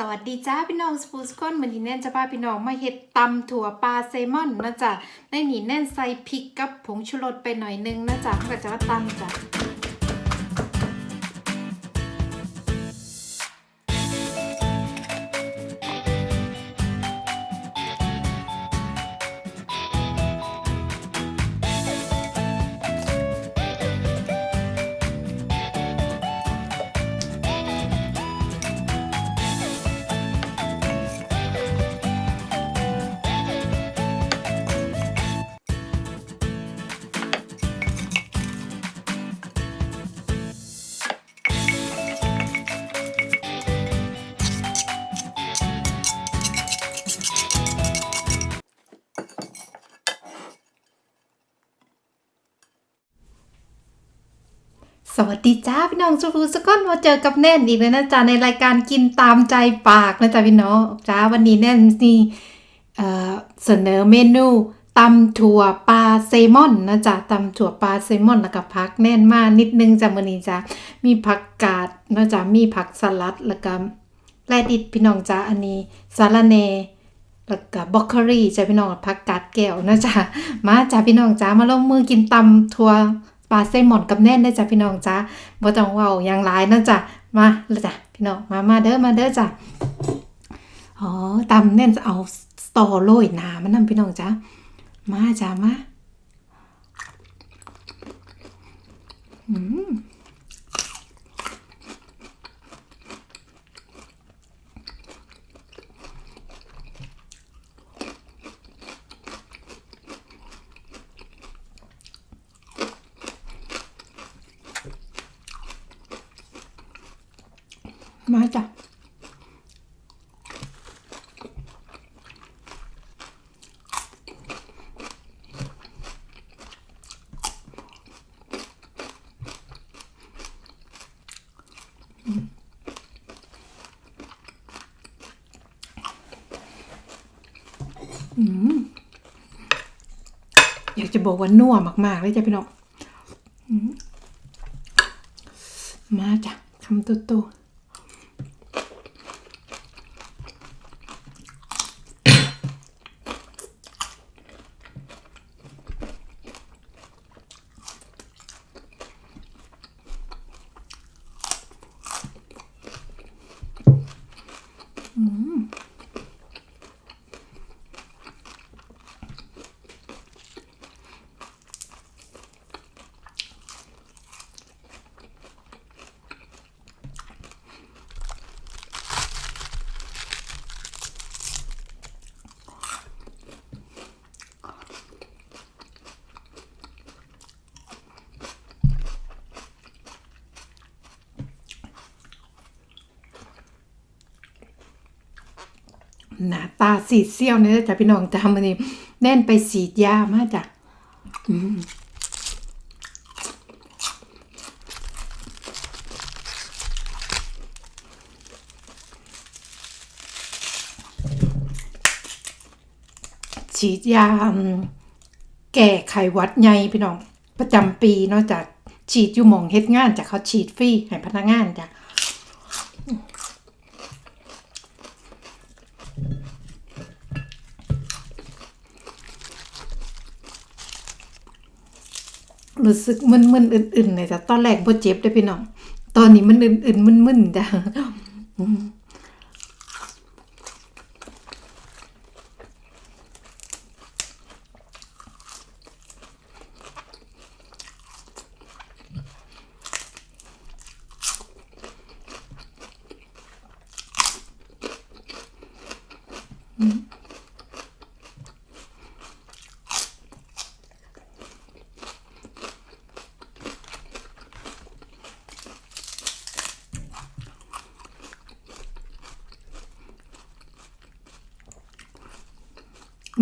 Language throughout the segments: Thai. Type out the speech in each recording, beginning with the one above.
สวัสดีจ้าพี่น้องสปูสกอนวันนี้แน่นจะพาพี่น้องมาเห็ดตำถั่วปลาแซลมอนนะจ๊ะในนี่แน่นใส่พริกกับผงชูรสไปหน่อยนึงนะจ๊ะเขาก็จะว่าตำจ้ะ สวัสดีจ้าพี่น้องสปูสกอนมาเจอกับแน่นอีกเลยนะจ๊ะในรายการกินตามใจปากนะจ๊ะพี่น้องจ้าวันนี้แน่นนี่เสนอเมนูตำถั่วปลาแซลมอนนะจ๊ะตำถั่วปลาแซลมอนแล้วก็ผักแน่นมากนิดนึงจ้ะมื้อนี้จ้ะมีผักกาดนะจ๊ะมีผักสลัดแล้วก็แรดิดพี่น้องจ้าอันนี้สาระเนแล้วก็บล็อกเกอรี่จ้ะพี่น้องผักกาดแก้วนะจ๊ะมาจ้ะพี่น้องจ้ามาลงมือกินตำถั่ว ปลาเซลมอนกับแน่นได้จ้ะพี่น้องจ้าบ่ต้องเว้าอย่างหลายนะจ้ะมาเลยจ้ะพี่น้องมามาเด้อมาเด้อจ้ะอ๋อตำแน่นจะเอาสตอโรยหนามันนำพี่น้องจ้ามาจ้ะมาอืม มาจ้ะอยากจะบอกว่านัวมากๆเลยจ้ะพี่น้องมาจ้ะคำโตๆ 음. หนาตาสีเซี่ยวเนี่ยจ้ะพี่น้องจ้ามันนี่แน่นไปสีดยามาจ้ะฉีดยาแก้ไขวัดใหญ่พี่น้อง ประจำปีเนาะจากฉีดอยู่หมองเฮ็ดงานจากเขาฉีดฟรีให้พนักงานจ้ะ รู้สึกมึนๆอื่นๆเนี่ยจ้ะตอนแรกบ่เจ็บได้พี่น้อง ตอนนี้มันอื่นๆมึนๆจ้ะ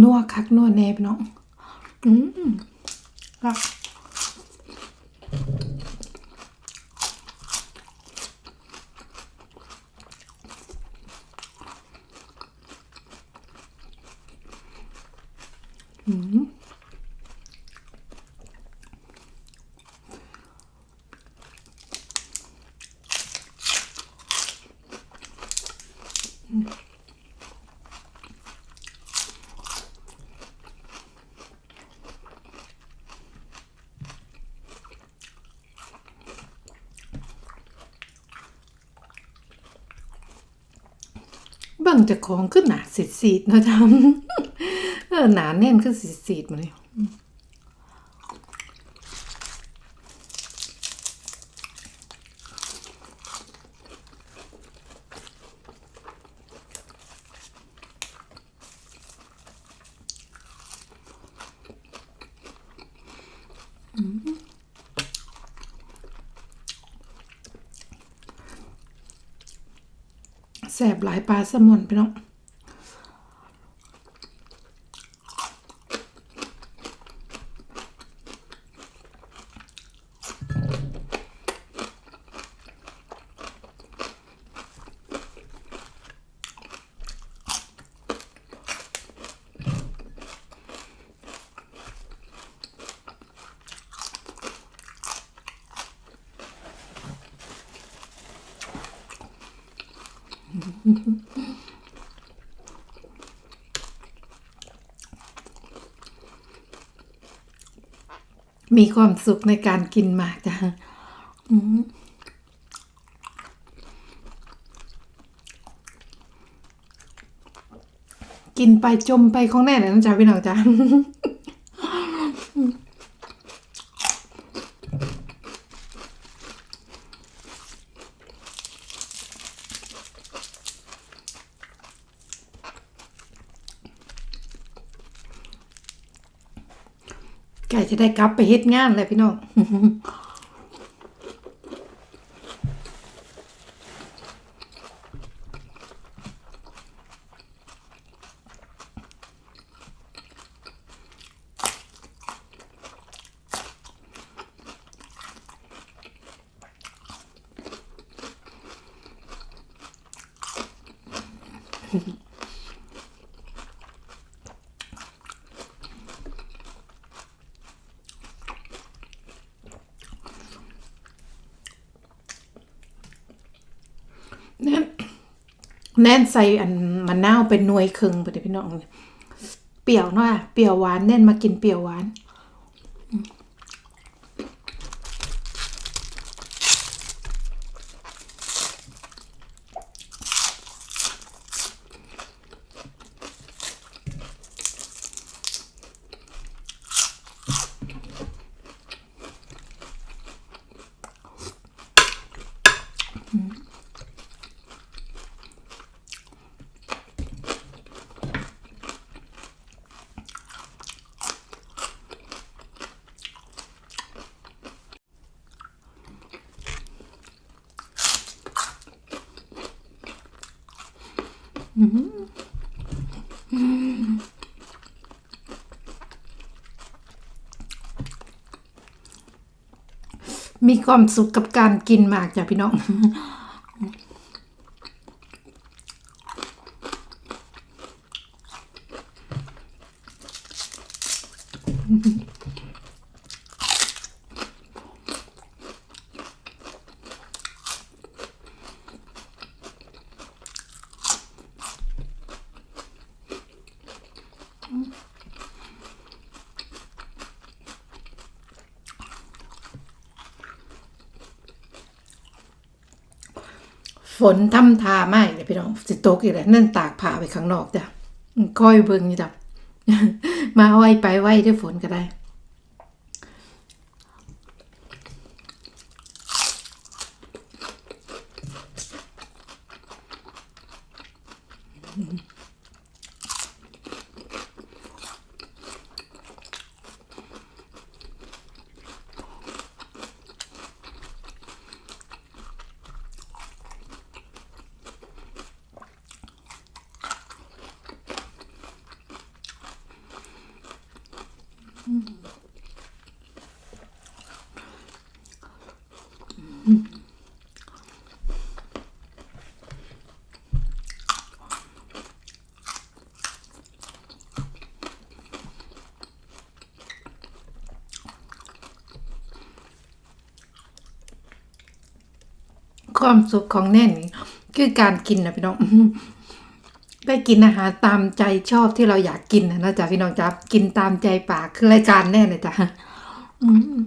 นัวคักนัวแนบเน้องอืมรักอืม เบิ่งจะของขึ้นหนาสีดๆเนาะจ๊ะเออหนาแน่นขึ้นสีดๆมาเลย แสบหลายปลาสมอนพี่น้อง มีความสุขในการกินมากจ้ะกินไปจมไปของแน่เลยนะจ๊ะพี่น้องจ้ะ จะได้กลับไปเฮ็ดงานเลยพี่น้อง แน่น แน่นใส่อันมะนาวเป็นหน่วยครึ่งไปเลยพี่น้อง เปรี้ยวเนาะเปรี้ยวหวานแน่นมากินเปรี้ยวหวาน มีความสุขกับการกินมากจ้ะพี่น้อง ฝนทำทาไม่เลยพี่น้องสิตกอีกแล้วนั่นตากผ้าไปข้างนอกจ้ะค่อยเบิ่งนี่จ้ะมาเอาไว้ไปไว้ด้วยฝนก็ได้ ความสุขของแน่นคือการกินนะพี่น้องได้กินอาหารตามใจชอบที่เราอยากกินนะนะจ๊ะพี่น้องจ๊ะกินตามใจปากคือรายการแน่เลยจ้ะอืม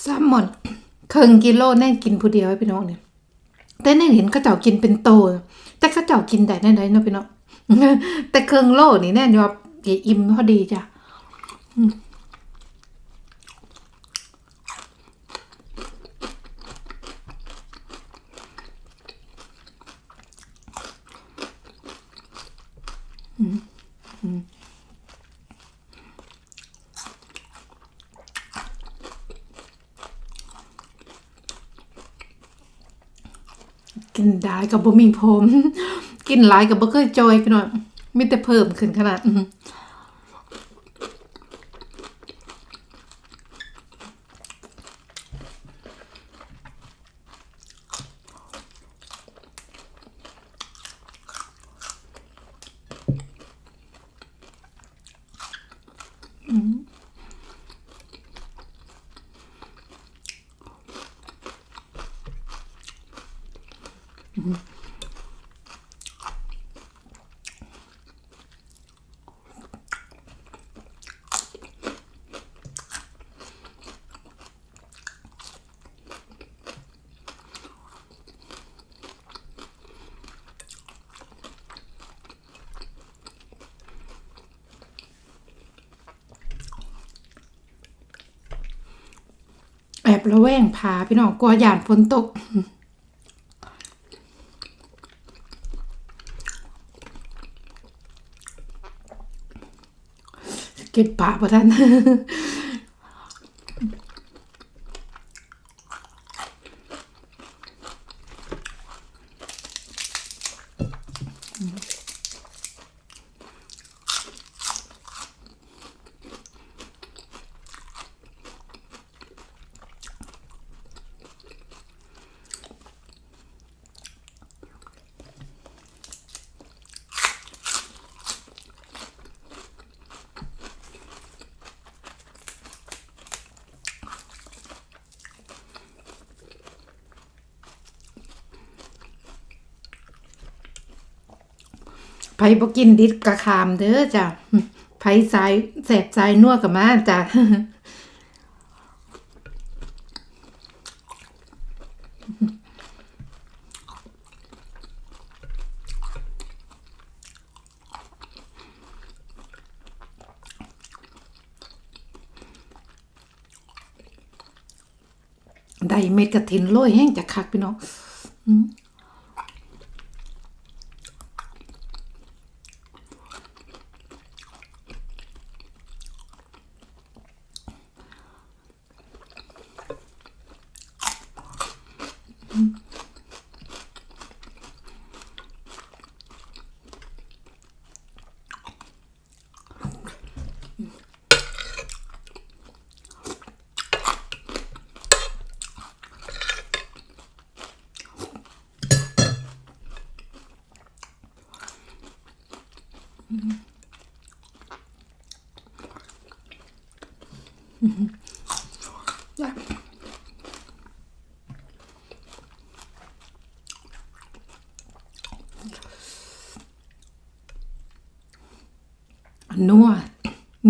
แซลมอนครึ่งกิโลแน่กินผู้เดียวไว้พี่น้องเนี่ยแต่แน่เห็นเขาเจ้ากินเป็นโต แต่เขาเจ้ากินได้แน่ๆเนาะพี่น้องแต่เครึ่งโลนี่แน่ยอบอิ่มพอดีจ้ะ กินได้กับบ่มีผม กินหลายกับบ่เคยจอยพี่น้องมีแต่เพิ่มขึ้นขนาดอื้อ ระแวงพาพี่น้องกลัวหยานฝนตกเก็บปากประท่าน ไผบ่กินดิดกระคามเด้อจ้ะไผสายแสบสายนัวกับมาจ้ะได้เม็ดกระถินโรยแห้งจากคักพี่น้อง นัว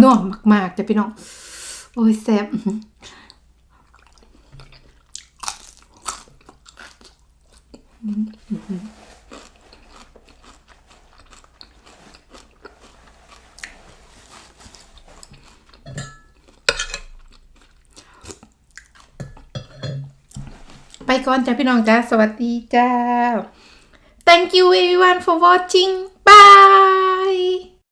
นัวมากๆจ้ะพี่น้อง โอ้ยแซ่บไปก่อนจ้ะพี่น้องจ้าสวัสดีจ้า thank you everyone for watching bye